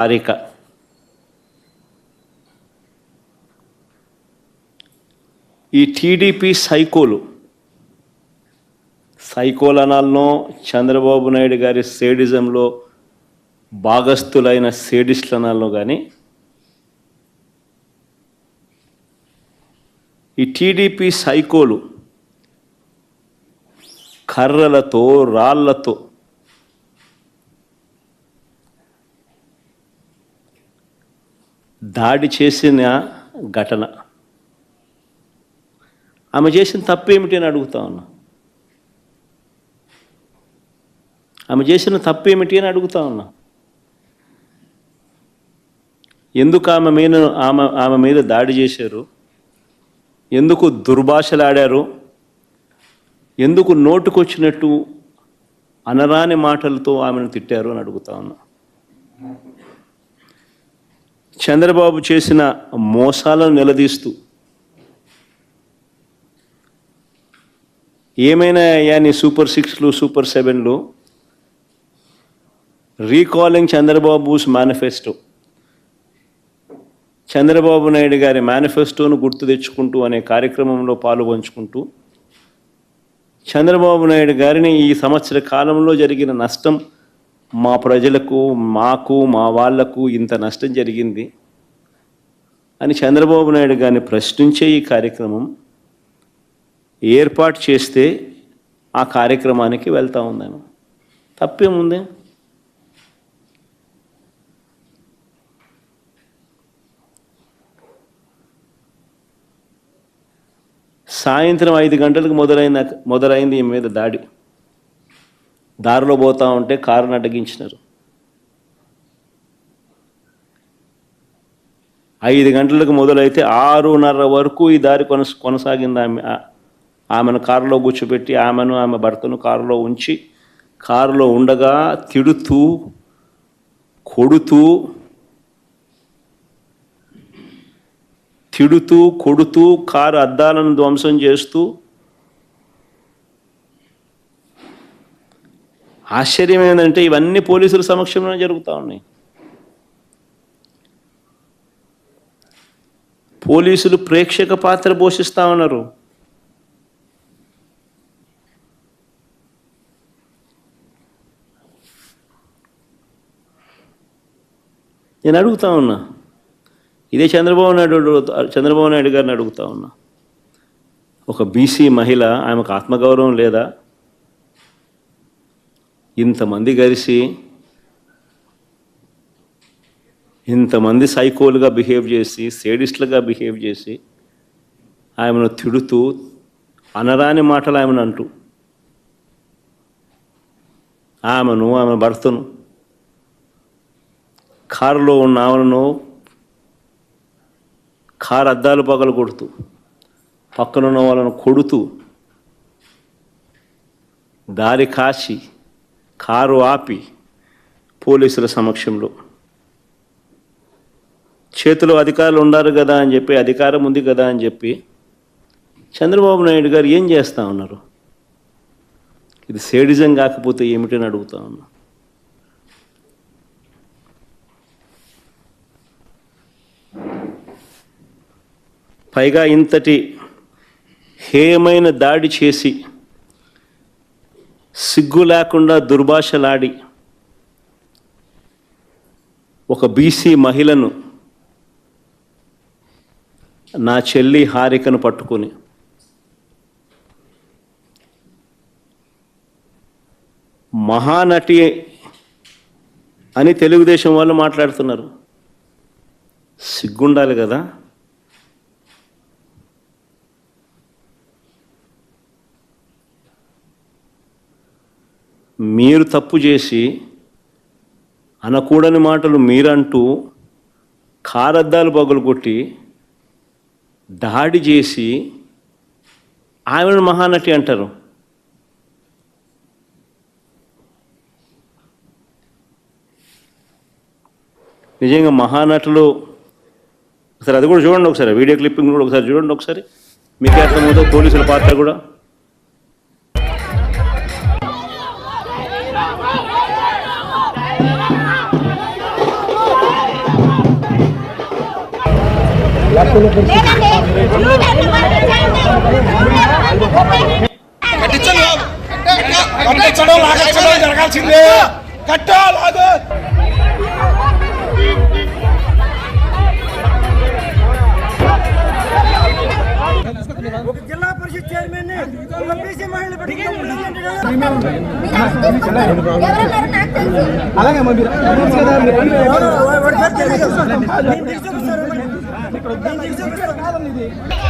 హారిక ఈ టీడీపీ సైకోలు సైకోలనాల్లో చంద్రబాబు నాయుడు గారి సేడిజంలో భాగస్థులైన సేడిస్టులు కానీ ఈ టీడీపీ సైకోలు కర్రలతో రాళ్ళతో దాడి చేసిన ఘటన. ఆమె చేసిన తప్పు ఏమిటి అని అడుగుతా ఉన్నా. ఆమె చేసిన తప్పేమిటి అని అడుగుతా ఉన్నా. ఎందుకు ఆమె మీద ఆమె ఆమె మీద దాడి చేశారు? ఎందుకు దుర్భాషలాడారు? ఎందుకు నోటుకొచ్చినట్టు అనరాని మాటలతో ఆమెను తిట్టారు అని అడుగుతా ఉన్నా. చంద్రబాబు చేసిన మోసాలను నిలదీస్తూ ఏమైనా యాని సూపర్ సిక్స్లు super సెవెన్లు? Recalling Chandrababu's manifesto. Chandrababu Naidu గారి మేనిఫెస్టోను గుర్తు తెచ్చుకుంటూ అనే కార్యక్రమంలో పాల్గొంచుకుంటూ చంద్రబాబు నాయుడు గారిని ఈ సంవత్సర కాలంలో జరిగిన నష్టం మా ప్రజలకు మాకు మా వాళ్ళకు ఇంత నష్టం జరిగింది. అని చంద్రబాబు నాయుడు గారిని ప్రశ్నించే ఈ కార్యక్రమం ఏర్పాటు చేస్తే ఆ కార్యక్రమానికి వెళ్తూ ఉందాను. తప్పేముంది సాయంత్రం ఐదు గంటలకు మొదలైన మొదలైంది ఈ మీద దాడి. దారిలో పోతూ ఉంటే కారును అడ్డగించినారు. ఐదు గంటలకు మొదలైతే ఆరున్నర వరకు ఈ దారి కొనస కొనసాగింది ఆమె. ఆమెను కారులో కూర్చోబెట్టి ఆమెను ఆమె భర్తను కారులో ఉంచి కారులో ఉండగా తిడుతూ కొడుతూ తిడుతూ కొడుతూ కారు అద్దాలను ధ్వంసం చేస్తూ ఆశ్చర్యం ఏంటంటే ఇవన్నీ పోలీసుల సమక్షంలో జరుగుతూ ఉన్నాయి. పోలీసులు ప్రేక్షక పాత్ర పోషిస్తా ఉన్నారు. నేను అడుగుతా ఉన్నా. ఇదే చంద్రబాబు నాయుడు చంద్రబాబు నాయుడు గారిని అడుగుతా ఉన్నా. ఒక బీసీ మహిళ ఆమెకు ఆత్మగౌరవం లేదా? ఇంతమంది కలిసి ఇంతమంది సైకోలుగా బిహేవ్ చేసి సేడిస్ట్లుగా బిహేవ్ చేసి ఆమెను తిడుతూ అనరాని మాటలు ఆమెను అంటూ ఆమెను ఆమె భర్తను కారులో ఉన్న ఆమెను కారు అద్దాలు పగలు కొడుతూ పక్కనున్న వాళ్ళను కొడుతూ దారి కాచి కారు ఆపి పోలీసుల సమక్షంలో చేతిలో అధికారులు ఉన్నారు కదా అని చెప్పి అధికారం ఉంది కదా అని చెప్పి చంద్రబాబు నాయుడు గారు ఏం చేస్తా ఉన్నారు? ఇది సేడిజం కాకపోతే ఏమిటని అడుగుతా ఉన్నా. పైగా ఇంతటి హేయమైన దాడి చేసి సిగ్గు లేకుండా దుర్భాషలాడి ఒక బీసీ మహిళను నా చెల్లి హారికను పట్టుకొని. మహానటి అని తెలుగుదేశం వాళ్ళు మాట్లాడుతున్నారు. సిగ్గుండాలి కదా? మీరు తప్పు చేసి అనకూడని మాటలు మీరంటూ కారద్దాలు పగులు కొట్టి దాడి చేసి ఆమెను మహానటి అంటారు. నిజంగా మహానటులు ఒకసారి అది కూడా చూడండి ఒకసారి వీడియో క్లిప్పింగ్ కూడా ఒకసారి చూడండి ఒకసారి. మీకు అర్థమవుతో పోలీసుల పాత్ర కూడా. లేదండి కట్టించడం. లాగించడం జరగాల్సిందే. కట్టా లాగు. ఒక జిల్లా పరిషత్ చైర్మన్ ఒక బీసీ మహిళ ఎవరన్నారు నాకు తెలుసు. అలాగే అమ్మా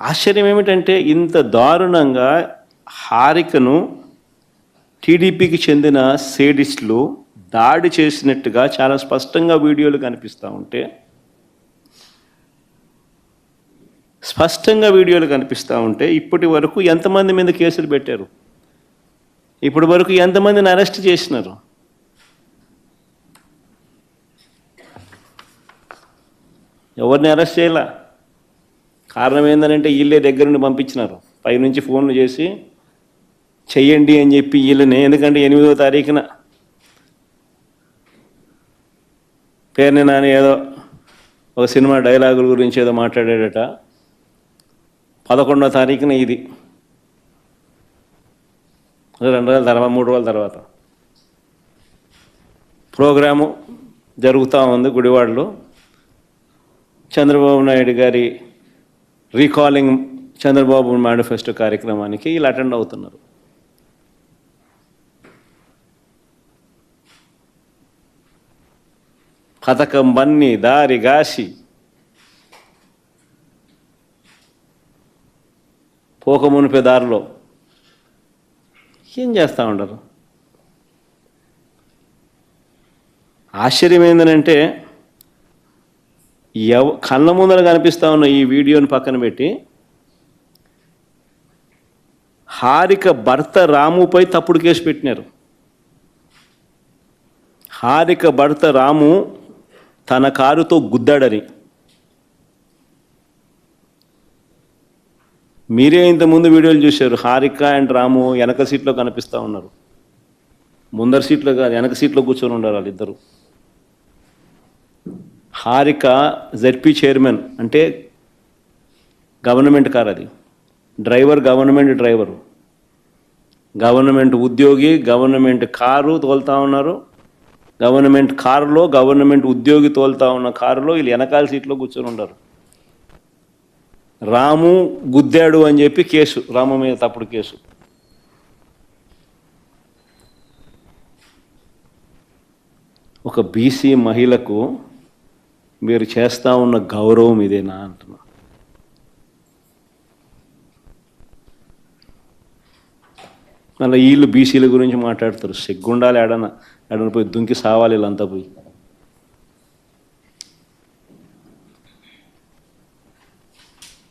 ఆశ్చర్యం ఏమిటంటే ఇంత దారుణంగా హారికను టీడీపీకి చెందిన సేడిస్టులు దాడి చేసినట్టుగా చాలా స్పష్టంగా వీడియోలు కనిపిస్తూ ఉంటే స్పష్టంగా వీడియోలు కనిపిస్తూ ఉంటే ఇప్పటి వరకు ఎంతమంది మీద కేసులు పెట్టారు? ఇప్పటి వరకు ఎంతమందిని అరెస్ట్ చేసినారు? ఎవరిని అరెస్ట్ చేయాల? కారణం ఏంటంటే వీళ్ళే దగ్గర నుండి పంపించినారు. పైనుంచి ఫోన్లు చేసి చెయ్యండి అని చెప్పి వీళ్ళని ఎందుకంటే ఎనిమిదో తారీఖున పేరుని నాని ఏదో ఒక సినిమా డైలాగుల గురించి ఏదో మాట్లాడాడట. పదకొండో తారీఖున ఇది. రెండు రోజుల తర్వాత మూడు రోజుల తర్వాత. ప్రోగ్రాము జరుగుతూ ఉంది గుడివాడలో. చంద్రబాబు నాయుడు గారి రీకాలింగ్ చంద్రబాబు మేనిఫెస్టో కార్యక్రమానికి వీళ్ళు అటెండ్ అవుతున్నారు. పథకం బన్ని దారి గాసి పోక మునిపే దారిలో ఏం చేస్తూ ఉండరు? ఆశ్చర్యం ఏంటంటే ఎవ కళ్ళ ముందర కనిపిస్తా ఉన్న ఈ వీడియోని పక్కన పెట్టి హారిక భర్త రాముపై తప్పుడు కేసు పెట్టినారు. హారిక భర్త రాము తన కారుతో గుద్దాడని. మీరే ఇంతకుముందు వీడియోలు చూశారు హారిక అండ్ రాము వెనక సీట్లో కనిపిస్తూ ఉన్నారు. ముందర సీట్లో కాదు వెనక సీట్లో కూర్చొని ఉన్నారు వాళ్ళిద్దరు. హారిక జెడ్పీ చైర్మన్ అంటే గవర్నమెంట్ కార్ అది. Driver government driver. గవర్నమెంట్ ఉద్యోగి గవర్నమెంట్ కారు తోలుతా ఉన్నారు. గవర్నమెంట్ కారులో గవర్నమెంట్ ఉద్యోగి తోలుతా ఉన్న కారులో వీళ్ళు వెనకాల సీట్లో కూర్చొని ఉండరు రాము గుద్దాడు అని చెప్పి కేసు రాము మీద తప్పుడు కేసు. ఒక బీసీ మహిళకు మీరు చేస్తా ఉన్న గౌరవం ఇదేనా అంటున్నా. మళ్ళీ వీళ్ళు బీసీల గురించి మాట్లాడతారు. సిగ్గుండాలి ఎడన ఎడన పోయి దుంకి సావాలి వీళ్ళంతా పోయి.